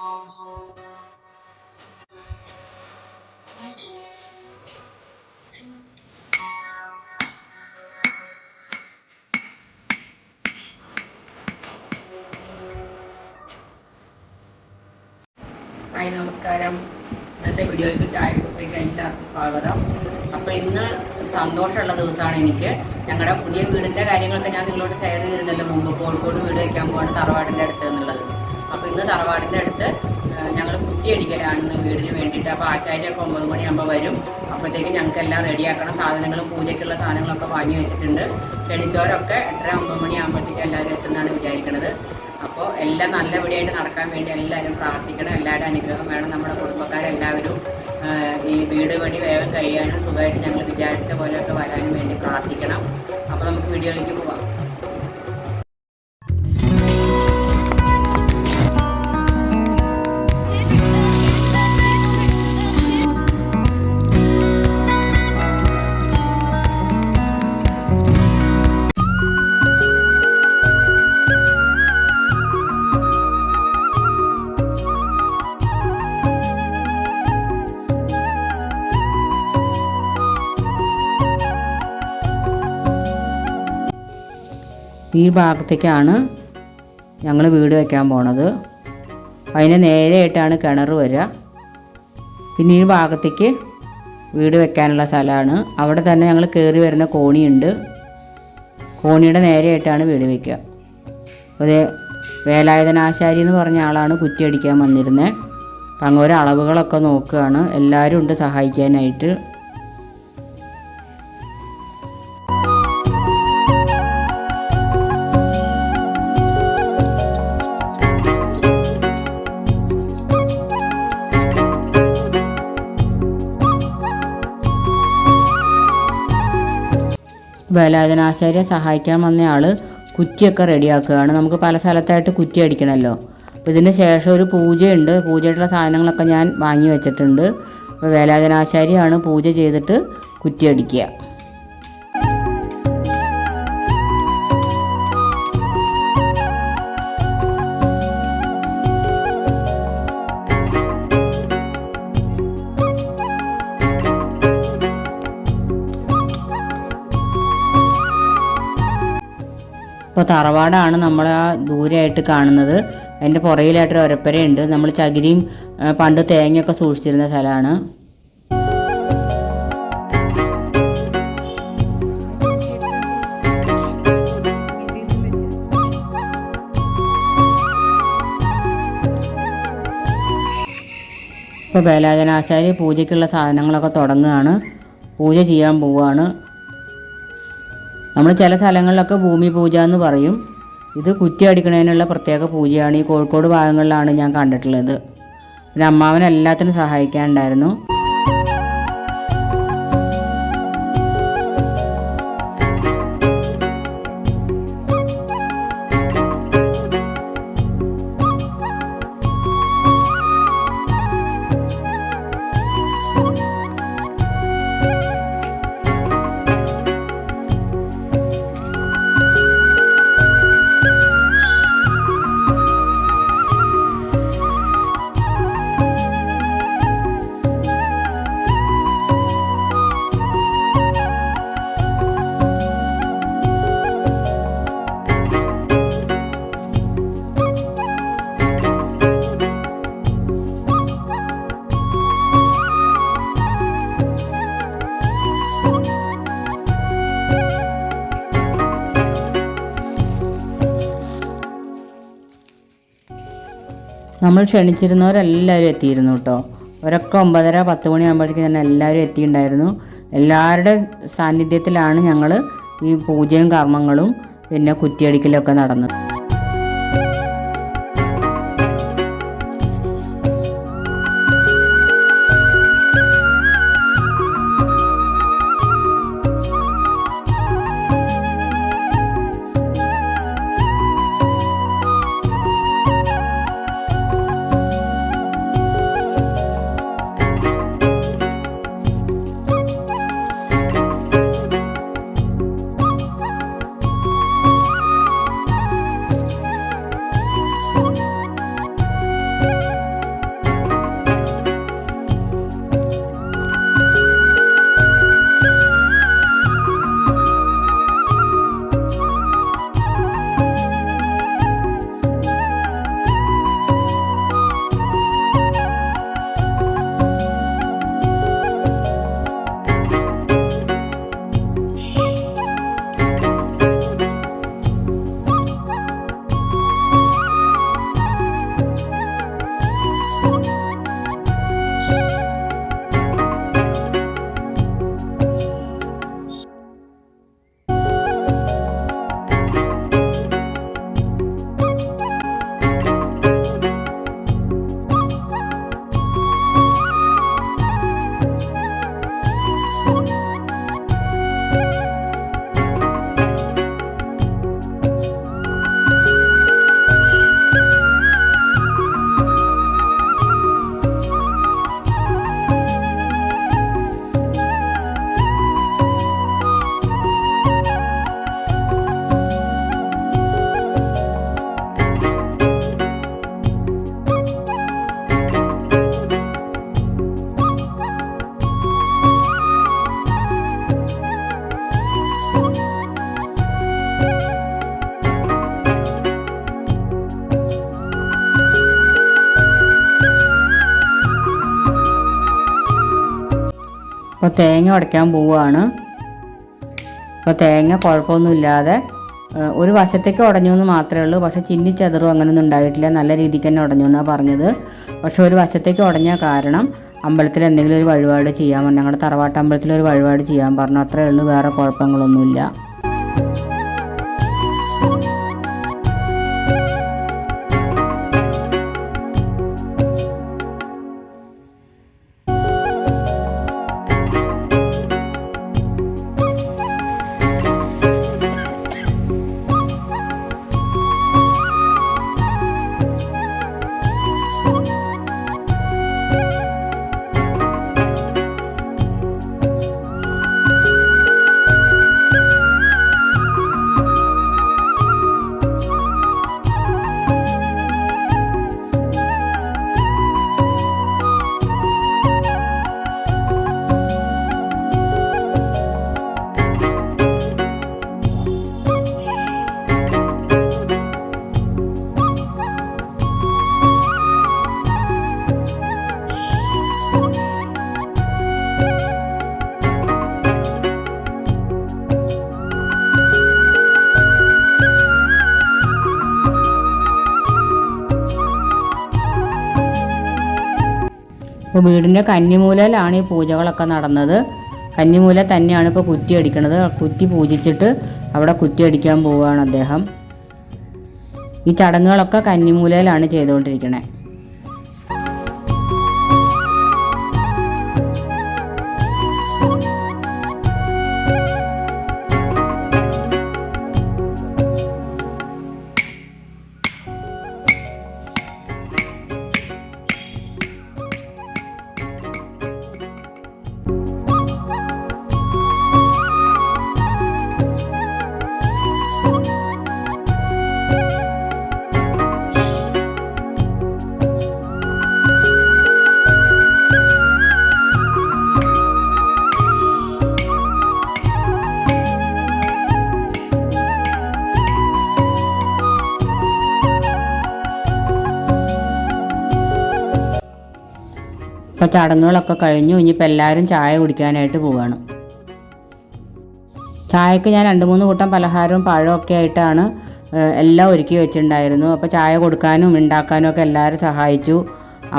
Hi നമസ്കാരം. ഇന്നത്തെ വീഡിയോയ്ക്ക് ചായ കുട്ടിക്ക് എല്ലാവർക്കും സ്വാഗതം. അപ്പോൾ ഇന്ന് സന്തോഷമുള്ള ദിവസമാണ് എനിക്ക്. ഞങ്ങളുടെ പുതിയ വീടിന്റെ കാര്യങ്ങളൊക്കെ ഞാൻ നിങ്ങളോട് ഷെയർ ചെയ്തിരുന്നല്ലോ മുമ്പ്. കോഴിക്കോട് വീട് വയ്ക്കാൻ പോവാണ് തറവാടിന്റെ അടുത്ത് എന്നുള്ളത്. അപ്പോൾ ഇന്ന് തറവാടിന്റെ അടുത്ത് ഞങ്ങൾ കുറ്റിയടിക്കലാണെന്ന് വീടിന് വേണ്ടിയിട്ട്. അപ്പോൾ ആശാരിയൊക്കെ ഒമ്പത് മണിയാകുമ്പോൾ വരും. അപ്പോഴത്തേക്കും ഞങ്ങൾക്ക് എല്ലാം റെഡിയാക്കണം. സാധനങ്ങളും പൂജയ്ക്കുള്ള സാധനങ്ങളൊക്കെ വാങ്ങി വെച്ചിട്ടുണ്ട്. ക്ഷണിച്ചവരൊക്കെ എട്ടര ഒമ്പത് മണിയാകുമ്പോഴത്തേക്കും എല്ലാവരും എത്തുന്നതാണ് വിചാരിക്കുന്നത് അപ്പോൾ എല്ലാം നല്ല നല്ലപടിയായിട്ട് നടക്കാൻ വേണ്ടി എല്ലാവരും പ്രാർത്ഥിക്കണം. എല്ലാവരുടെ അനുഗ്രഹം വേണം നമ്മുടെ കുടുംബക്കാരെല്ലാവരും. ഈ വീട് പണി വേഗം കഴിയാനും സുഖമായിട്ട് ഞങ്ങൾ വിചാരിച്ച പോലെയൊക്കെ വരാനും വേണ്ടി പ്രാർത്ഥിക്കണം. അപ്പോൾ നമുക്ക് വീഡിയോയിലേക്ക് പോവാം. ഈ ഭാഗത്തേക്കാണ് ഞങ്ങൾ വീട് വയ്ക്കാൻ പോണത്. അതിന് നേരെയായിട്ടാണ് കിണർ വരിക പിന്നെ ഈ ഭാഗത്തേക്ക് വീട് വെക്കാനുള്ള സ്ഥലമാണ്. അവിടെ തന്നെ ഞങ്ങൾ കയറി വരുന്ന കോണിയുണ്ട്. കോണിയുടെ നേരെയായിട്ടാണ് വീട് വയ്ക്കുക ഒരു വേലായുധനാശാരി എന്ന് പറഞ്ഞ ആളാണ് കുറ്റിയടിക്കാൻ വന്നിരുന്നത് അപ്പം അങ്ങനെ അളവുകളൊക്കെ നോക്കുകയാണ്. എല്ലാവരും ഉണ്ട് സഹായിക്കാനായിട്ട്. വേലായുധനാശാര്യെ സഹായിക്കാൻ വന്നയാൾ കുറ്റിയൊക്കെ റെഡിയാക്കുകയാണ്. നമുക്ക് പല സ്ഥലത്തായിട്ട് കുറ്റി അടിക്കണമല്ലോ അപ്പോൾ ഇതിന് ശേഷം ഒരു പൂജയുണ്ട്. പൂജയായിട്ടുള്ള സാധനങ്ങളൊക്കെ ഞാൻ വാങ്ങി വെച്ചിട്ടുണ്ട്. അപ്പോൾ വേലായുധനാശാരിയാണ് പൂജ ചെയ്തിട്ട് കുറ്റി അടിക്കുക. ഇപ്പോൾ തറവാടാണ് നമ്മൾ ആ ദൂരെയായിട്ട് കാണുന്നത്. അതിന്റെ പുറകിലായിട്ടൊരു ഒരപ്പരയുണ്ട്. നമ്മൾ ചകിരിയും പണ്ട് തേങ്ങയൊക്കെ സൂക്ഷിച്ചിരുന്ന സ്ഥലമാണ് ഇപ്പോൾ വേലാചനാശാരി പൂജയ്ക്കുള്ള സാധനങ്ങളൊക്കെ തുടങ്ങുകയാണ്. പൂജ ചെയ്യാൻ പോവുകയാണ്. നമ്മൾ ചില സ്ഥലങ്ങളിലൊക്കെ ഭൂമി പൂജ എന്ന് പറയും. ഇത് കുറ്റി അടിക്കുന്നതിനുള്ള പ്രത്യേക പൂജയാണ്. ഈ കോഴിക്കോട് ഭാഗങ്ങളിലാണ് ഞാൻ കണ്ടിട്ടുള്ളത്. പിന്നെ അമ്മാവൻ എല്ലാത്തിനും സഹായിക്കാനുണ്ടായിരുന്നു. നമ്മൾ ക്ഷണിച്ചിരുന്നവരെല്ലാവരും എത്തിയിരുന്നു കേട്ടോ. ഒരൊക്കെ ഒമ്പതര പത്ത് മണിയാകുമ്പോഴത്തേക്ക് തന്നെ എല്ലാവരും എത്തിയിട്ടുണ്ടായിരുന്നു. എല്ലാവരുടെ സാന്നിധ്യത്തിലാണ് ഞങ്ങൾ ഈ പൂജയും കർമ്മങ്ങളും പിന്നെ കുറ്റിയടിക്കലൊക്കെ നടന്നത്. അപ്പോൾ തേങ്ങ ഉടയ്ക്കാൻ പോവുകയാണ്. അപ്പോൾ തേങ്ങ കുഴപ്പമൊന്നുമില്ലാതെ ഒരു വശത്തേക്ക് ഉടഞ്ഞു എന്ന് മാത്രമേ ഉള്ളൂ. പക്ഷേ ചിന്നി അങ്ങനെ അങ്ങനെയൊന്നും ഉണ്ടായിട്ടില്ല. നല്ല രീതിക്ക് തന്നെ ഉടഞ്ഞു എന്നാണ് പറഞ്ഞത്. പക്ഷേ ഒരു വശത്തേക്ക് ഉടഞ്ഞ കാരണം അമ്പലത്തിൽ എന്തെങ്കിലും ഒരു വഴിപാട് ചെയ്യാൻ ഞങ്ങളുടെ തറവാട്ട് അമ്പലത്തിൽ ഒരു വഴിപാട് ചെയ്യാൻ പറഞ്ഞു. അത്രേ ഉള്ളൂ. വേറെ കുഴപ്പങ്ങളൊന്നുമില്ല. അപ്പോൾ വീടിന്റെ കന്നിമൂലയിലാണ് ഈ പൂജകളൊക്കെ നടന്നത്. കന്നിമൂല തന്നെയാണ് ഇപ്പോൾ കുറ്റി അടിക്കുന്നത് കുറ്റി പൂജിച്ചിട്ട് അവിടെ കുറ്റി അടിക്കാൻ പോവുകയാണ് അദ്ദേഹം. ഈ ചടങ്ങുകളൊക്കെ കന്നിമൂലയിലാണ് ചെയ്തുകൊണ്ടിരിക്കണേ. ഇപ്പോൾ ചടങ്ങുകളൊക്കെ കഴിഞ്ഞു. ഇനിയിപ്പോൾ എല്ലാവരും ചായ കുടിക്കാനായിട്ട് പോവുകയാണ് ചായക്ക് ഞാൻ രണ്ട് മൂന്ന് കൂട്ടം പലഹാരവും പഴവും ഒക്കെ ആയിട്ടാണ് എല്ലാം ഒരുക്കി വെച്ചിട്ടുണ്ടായിരുന്നു. അപ്പോൾ ചായ കൊടുക്കാനും ഉണ്ടാക്കാനും ഒക്കെ എല്ലാവരും സഹായിച്ചു.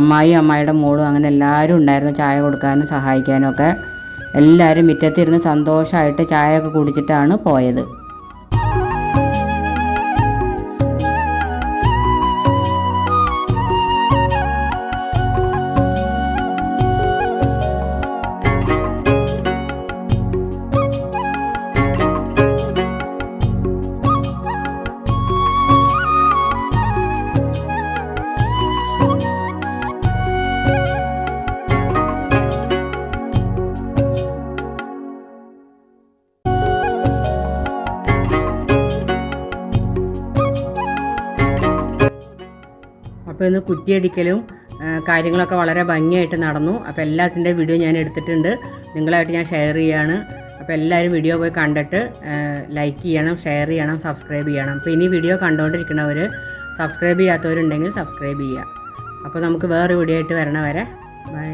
അമ്മായി അമ്മായിയുടെ മോളും അങ്ങനെ എല്ലാവരും ഉണ്ടായിരുന്നു ചായ കൊടുക്കാനും സഹായിക്കാനും ഒക്കെ. എല്ലാവരും മുറ്റത്തിരുന്ന് സന്തോഷമായിട്ട് ചായയൊക്കെ കുടിച്ചിട്ടാണ് പോയത്. അപ്പോൾ ഇന്ന് കുറ്റിയടിക്കലും കാര്യങ്ങളൊക്കെ വളരെ ഭംഗിയായിട്ട് നടന്നു. അപ്പോൾ എല്ലാത്തിന്റെ വീഡിയോ ഞാൻ എടുത്തിട്ടുണ്ട്. നിങ്ങളായിട്ട് ഞാൻ ഷെയർ ചെയ്യാണ്. അപ്പോൾ എല്ലാവരും വീഡിയോ പോയി കണ്ടിട്ട് ലൈക്ക് ചെയ്യണം ഷെയർ ചെയ്യണം സബ്സ്ക്രൈബ് ചെയ്യണം. അപ്പോൾ ഇനി വീഡിയോ കണ്ടുകൊണ്ടിരിക്കുന്നവർ സബ്സ്ക്രൈബ് ചെയ്യാത്തവരുണ്ടെങ്കിൽ സബ്സ്ക്രൈബ് ചെയ്യുക അപ്പോൾ നമുക്ക് വേറെ വീഡിയോ ആയിട്ട് വരണ വരെ ബൈ.